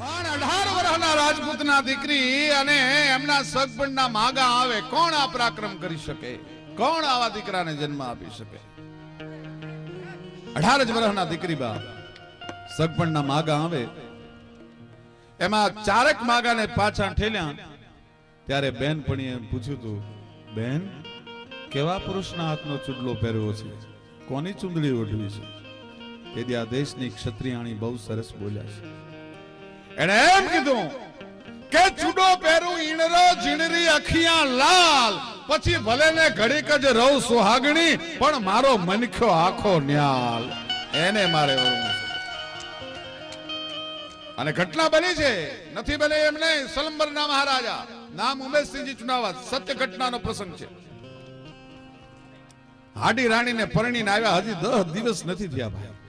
પણ અઢાર વર્ષના રાજપૂતના દીકરી અને એમના સગપણના માગા આવે, કોણ આ પરાક્રમ કરી શકે? કોણ આવા દીકરાને જન્મ આપી શકે? અઢાર જ વર્ષના દીકરી બા, સગપણના માગા આવે. એમાં ચારક માગાને પાછા ઠેલ્યા. ત્યારે બેનપણીએ પૂછ્યું તું, બેન, કેવા પુરુષના હાથનો ચૂડલો પહેર્યો છે? કોની ચુંદડી ઓઢવી છે? તેથી આ દેશની ક્ષત્રિયાણી બહુ સરસ બોલ્યા છે. એણે એમ કીધું કે છુડો પહેરું ઈણરો ઝીણરી અખિયા લાલ. પછી ભલે ને ઘડીક જ રહું સુહાગણી, પણ મારો મનખ્યો આખો ન્યાલ. એને મારે અને ઘટના બની છે. નથી બની એમ નહીં સલંબરના મહારાજા. નામ ઉમેશસિંહજી ચુનાવત સત્ય ઘટનાનો પ્રસંગ છે. હાડી રાણીને પરણીને આવ્યા હજી દસ દિવસ નથી થયા, ભાઈ.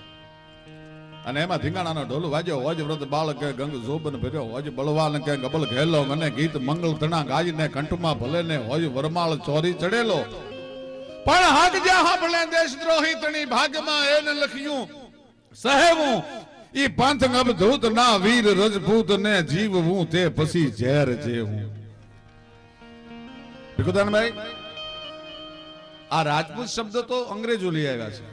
અને એમાં ધીંગાણાનો ઢોલ વાજ્યો, હોજ વ્રત બાળકે ગંગ જોબન ભર્યો, હોજ બળવાન કે ગબલ ઘેલો, મને ગીત મંગલ તણા ગાજને કંઠમાં ભલે ને હોજ વરમાળ ચોરી ચડેલો. પણ હાક જ્યાં હાંભળે દેશદ્રોહી તણી ભાગમાં એને લખ્યું સહેવું ઈ પંથ અબધૂત ના વીર રજપૂત ને જીવવું તે પછી ઝેર જેવું. ભીખુદાનભાઈ, આ રાજપૂત શબ્દ તો અંગ્રેજો લઈ આવ્યા છે.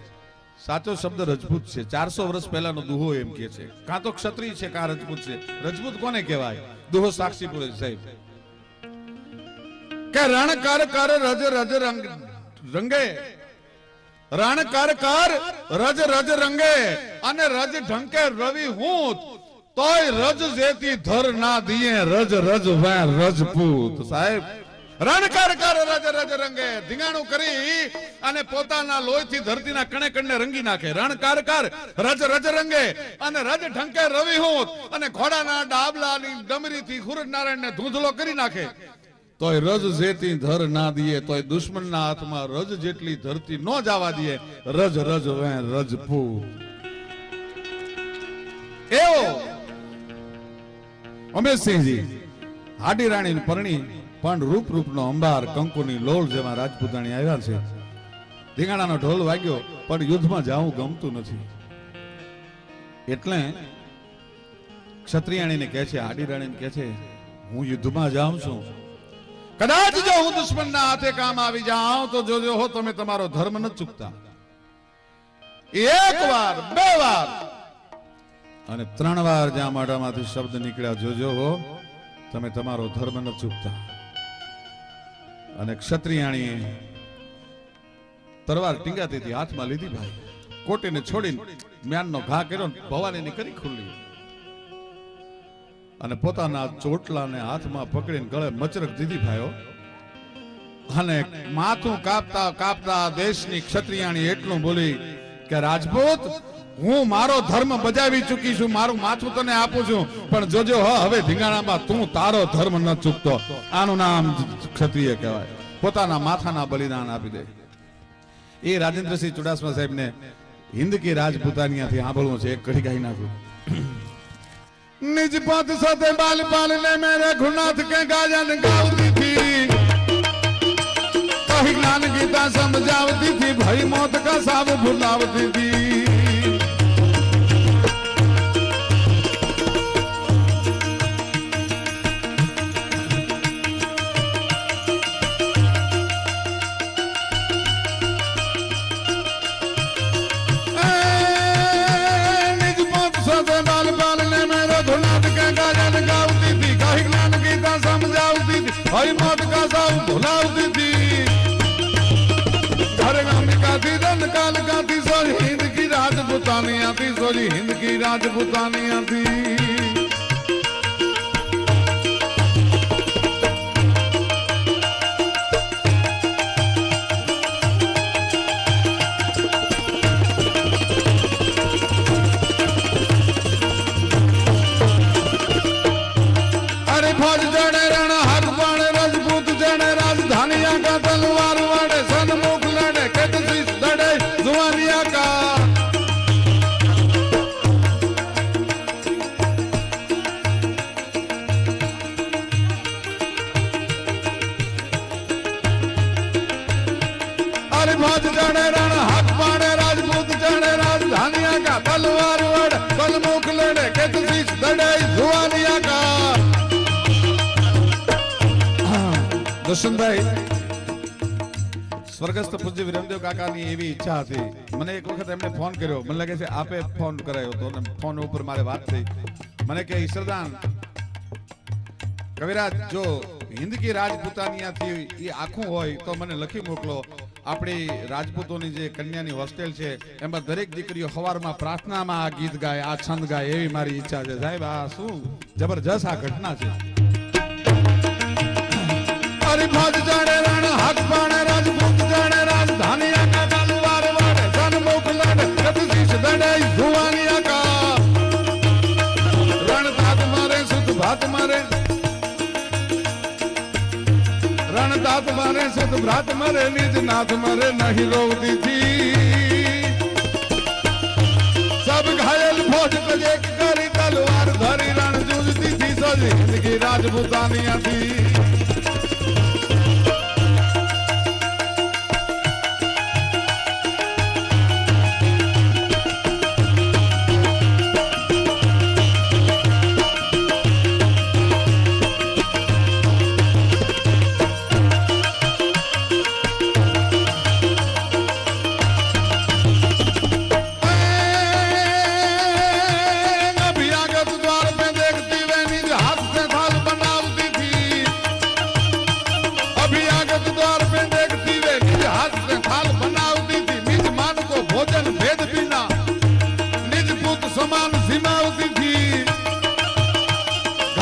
સાચો શબ્દ રજપૂત છે. ચારસો વર્ષ પહેલાનો દુહો એમ કે છે. કાં તો ક્ષત્રિય છે, કાં રજપૂત છે. રજપૂત કોને કહેવાય? દુહો સાક્ષી પુરે સાહેબ. કે રણ કર કર રજ રજ રંગ રંગે. રણ કર કર રજ રજ રંગે અને રજ ઢંકે રવિ હું તોય રજ જેતી ધર ના દિયે રજ રજ વે રજપૂત. સાહેબ રણ કર નાખે. તોય રજ જેતી ધર ના દીએ, તોય દુશ્મનના હાથમાં રજ જેટલી ધરતી ન જવા દઈએ રજ રજ વે રજપૂ એવો. અમેશસિંહજી, હાડી રાણી પરણી પણ રૂપ રૂપનો અંબાર કંકુની લોલ જેવા રાજપૂતાણી આવ્યા છે. ધીંગાણાનો ઢોલ વાગ્યો, પણ યુદ્ધમાં જવું ગમતું નથી. એટલે ક્ષત્રિયાણીને કહે છે રાણીને કહે છે, હું યુદ્ધમાં જાઉં છું. કદાચ જો હું દુશ્મનના હાથે કામ આવી જાઉં, તો જોજો હો, તમે તમારો ધર્મ ન ચૂકતા. એક વાર, બે વાર. અને ત્રણ વાર જ્યાં મોઢામાંથી શબ્દ નીકળ્યા, જોજો હો, તમે તમારો ધર્મ ન ચૂકતા. અને ક્ષત્રિયાણીએ તરવાર ટીંગાતી હાથમાં લીધી ભાઈ. કોટીને છોડીને મ્યાનનો ઘા કર્યો ભવાનીની કરી ખુલ્લી. અને પોતાના ચોટલાને હાથમાં પકડીને ગળે મચરક દીધી ભાઈઓ. અને માથું કાપતા કાપતા દેશની ક્ષત્રિયાણી એટલું બોલી કે, રાજપૂત હું મારો ધર્મ બજાવી ચૂકી છું, મારું માથું તને આપું છું. પણ જોજો હ, હવે ધીંગાણામાં તું તારો ધર્મ ન ચૂકતો. આનું નામ ક્ષત્રિય કહેવાય. પોતાના માથાના બલિદાન આપી દે. એ રાજેન્દ્રસિંહ ચુડાસમા સાહેબને હિન્દ કે રાજપૂતાનિયાથી સાંભળવું છે, એક કડી ગાઈ નાખ્યું નિજ પદ સાથે બાલ પાલ ને મેં રઘુનાથ કે ગાજન ગાવતી થી કહી જ્ઞાન ગીતા સમજાવતી થી ભય મોત કા સાવ ભૂલાવતી થી थी धन काल का थी सोरी हिंद की राजपूतानिया थी सोरी हिंद की राजपूतानिया थी દર્શનભાઈ સ્વર્ગસ્થ પૂજ્ય વિરમદેવ કાકાની એવી ઈચ્છા હતી. મને એક વખત એમણે ફોન કર્યો. મને લાગે છે આપે ફોન કરાયો હતો અને ફોન ઉપર મારે વાત થઈ. મને કે ઈશ્વરદાન કવિરાજ, જો હિન્દ કી રાજપૂતાનિયાથી એ આખું હોય તો મને લખી મોકલો. આપણી રાજપૂતોની જે કન્યાની હોસ્ટેલ છે, એમાં દરેક દીકરીઓ સવારમાં પ્રાર્થનામાં આ ગીત ગાય, આ છંદ ગાય એવી મારી ઈચ્છા છે. સાહેબ, આ શું જબરજસ્ત આ ઘટના છે. હરિભદ જાણે રણ હક પાણે રાજપૂત જાણે રાજધાની આકા ડાલુ વાર વાડે સન્મુખ લડે ગતિશીષ દડે, જુવાની આકા રણ તાત મારે, સુત ભાત મારે. રણ તાત મારે, સુત નિજ નાથ મારે, નહીં રોવતી થી સબ ઘાયલ ફોજ કરી તલવાર ધરી, રણ જૂજતી થી સજી, જિંદગી રાજપૂતાની હતી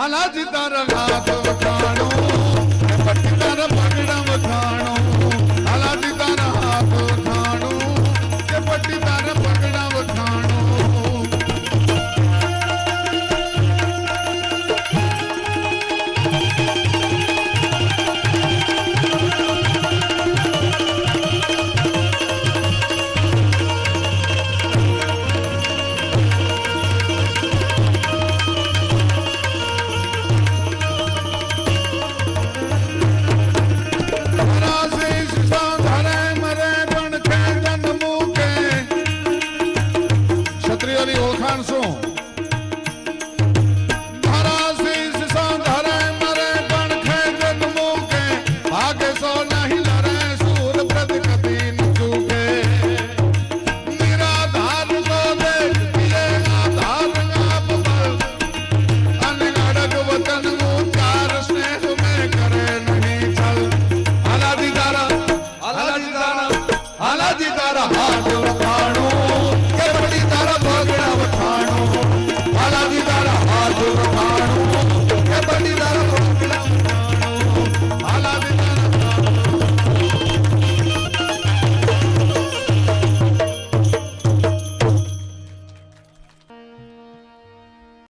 હાલાજ તારા હાથ ઉઠાણું